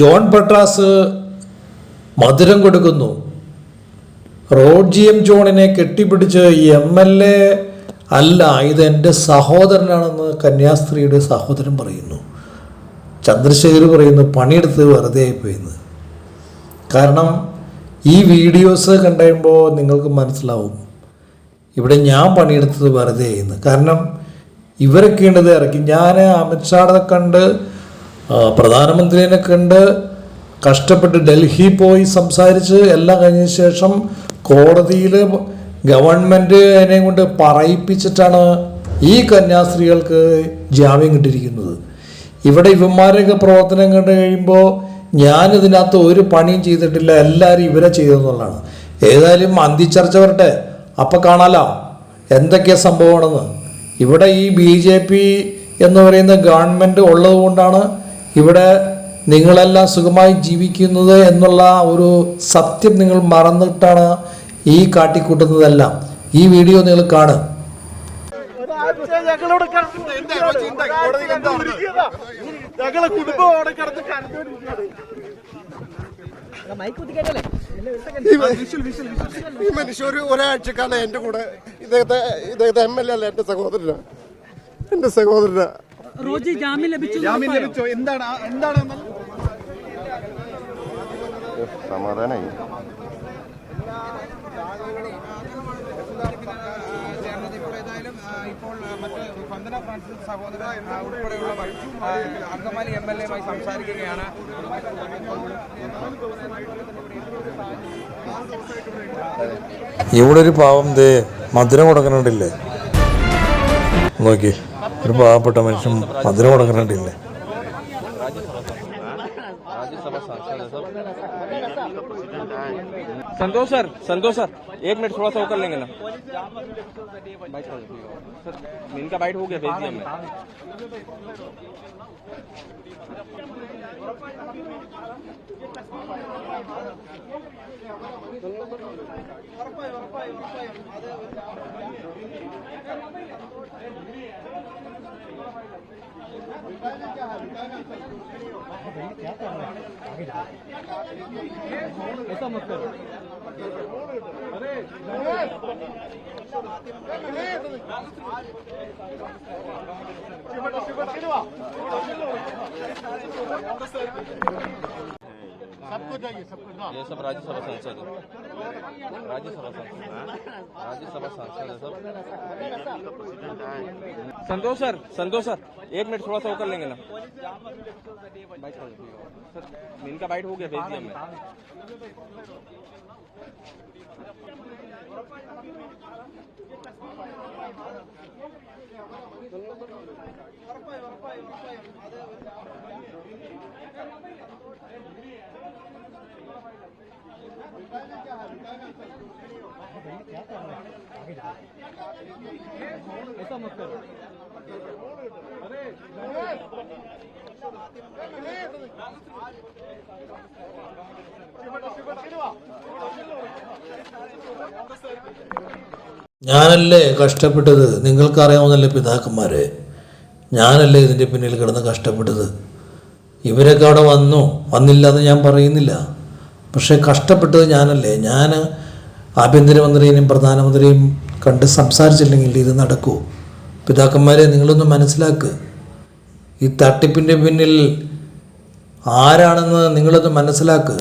John പട്രാസ് മധുരം കൊടുക്കുന്നു. Road G M ജോണിനെ കെട്ടിപ്പിടിച്ച് എം എൽ എ അല്ല ഇത് എന്റെ സഹോദരനാണെന്ന് കന്യാസ്ത്രീയുടെ സഹോദരൻ പറയുന്നു. ചന്ദ്രശേഖർ പറയുന്നു പണിയെടുത്ത് വെറുതെ ആയിപ്പോയിന്ന് കാരണം ഈ വീഡിയോസ് കണ്ടുമ്പോൾ നിങ്ങൾക്ക് മനസ്സിലാവും ഇവിടെ ഞാൻ പണിയെടുത്തത് വെറുതെ ആയിരുന്നു കാരണം ഇവരൊക്കെയാണ് ഇത് ഇറക്കി. ഞാൻ അമിത്ഷാടെ കണ്ട് ആ, പ്രധാനമന്ത്രിനെ കണ്ട് കഷ്ടപ്പെട്ട് ഡൽഹി പോയി സംസാരിച്ച് എല്ലാം കഴിഞ്ഞ ശേഷം കോടതിയിൽ ഗവൺമെന്റ് അതിനെ കൊണ്ട് പറയിപ്പിച്ചിട്ടാണ് ഈ കന്യാസ്ത്രീകൾക്ക് ജാമ്യം കിട്ടിയിരിക്കുന്നത്. ഇവിടെ ഇവന്മാരെയൊക്കെ പ്രവർത്തനം കണ്ടു കഴിയുമ്പോൾ ഞാനിതിനകത്ത് ഒരു പണിയും ചെയ്തിട്ടില്ല എല്ലാവരും ഇവരെ ചെയ്തെന്നുള്ളതാണ്. ഏതായാലും അന്തിച്ചർച്ച വരട്ടെ അപ്പം കാണാലോ എന്തൊക്കെയാണ് സംഭവമാണെന്ന്. ഇവിടെ ഈ ബി ജെ പി എന്ന് പറയുന്ന ഗവൺമെന്റ് ഉള്ളത് കൊണ്ടാണ് ഇവിടെ നിങ്ങളെല്ലാം സുഖമായി ജീവിക്കുന്നത് എന്നുള്ള ഒരു സത്യം നിങ്ങൾ മറന്നിട്ടാണ് ഈ കാട്ടിക്കൂട്ടുന്നതെല്ലാം. ഈ വീഡിയോ നിങ്ങൾ കാണുക. ഒരാഴ്ച ഞങ്ങളോട് കിടന്ന് ഇരിക്കുകയാ. ഞങ്ങളെ കുടുംബം അവിടെ കിടന്ന് കരഞ്ഞോണ്ടിരിക്കുകയാണ് ഈ മനുഷ്യ- ഈ മനുഷ്യ ഒരു ഒരാഴ്ചക്കാലം എന്റെ കൂടെ ഇദ്ദേഹത്തെ ഇദ്ദേഹത്തെ എം എൽ എ അല്ല എന്റെ സഹോദരനാ. എന്റെ സഹോദരനാ. റോജി ജാമ്യം ലഭിച്ചു ജാമ്യം ലഭിച്ചോ? എന്താണ് എന്താണ് സമാധാനായി ഇപ്പോൾ മറ്റ് വന്ദന ഫ്രാൻസിസ് സഹോദര ആ, ഉൾപ്പെടെയുള്ള ആ, അങ്കമാലി എം എൽ എയുമായി സംസാരിക്കുകയാണ് ഇവിടെ ഒരു പാവം ദേ മധുരം കൊടുക്കണുണ്ടല്ലേ? നോക്കി. ഒരു പാവപ്പെട്ട മനുഷ്യൻ മധുരം കൊടുക്കണുണ്ടില്ലേ संतोष सर संतोष सर एक मिनट थोड़ा सा वो कर लेंगे ना बाइट कर दीजिए। सर इनका बाइट हो गया भेज दिया मैं ഉറപ്പായി ഉറപ്പായി ऐसा मत कर अरे शिवट शिवट शिवा ये सब राज्यसभा सांसद राज्यसभा सांसद राज्यसभा सांसद है सब। संतोष सर संतोष सर, एक मिनट थोड़ा सा वो कर लेंगे ना। सर इनका बाइट हो गया, भेज दिया मैं ഞാനല്ലേ കഷ്ടപ്പെട്ടത്? നിങ്ങൾക്കറിയാവുന്നല്ലേ പിതാക്കന്മാരെ? ഞാനല്ലേ ഇതിന്റെ പിന്നിൽ കിടന്ന് കഷ്ടപ്പെട്ടത്? ഇവരൊക്കെ അവിടെ വന്നു. വന്നില്ല എന്ന് ഞാൻ പറയുന്നില്ല. പക്ഷേ കഷ്ടപ്പെട്ടത് ഞാനല്ലേ. ഞാൻ ആഭ്യന്തരമന്ത്രിയെയും പ്രധാനമന്ത്രിയും കണ്ട് സംസാരിച്ചില്ലെങ്കിൽ ഇത് നടക്കൂ. പിതാക്കന്മാരെ നിങ്ങളൊന്ന് മനസ്സിലാക്കുക ഈ തട്ടിപ്പിന്റെ പിന്നിൽ ആരാണെന്ന് നിങ്ങളൊന്ന് മനസ്സിലാക്കുക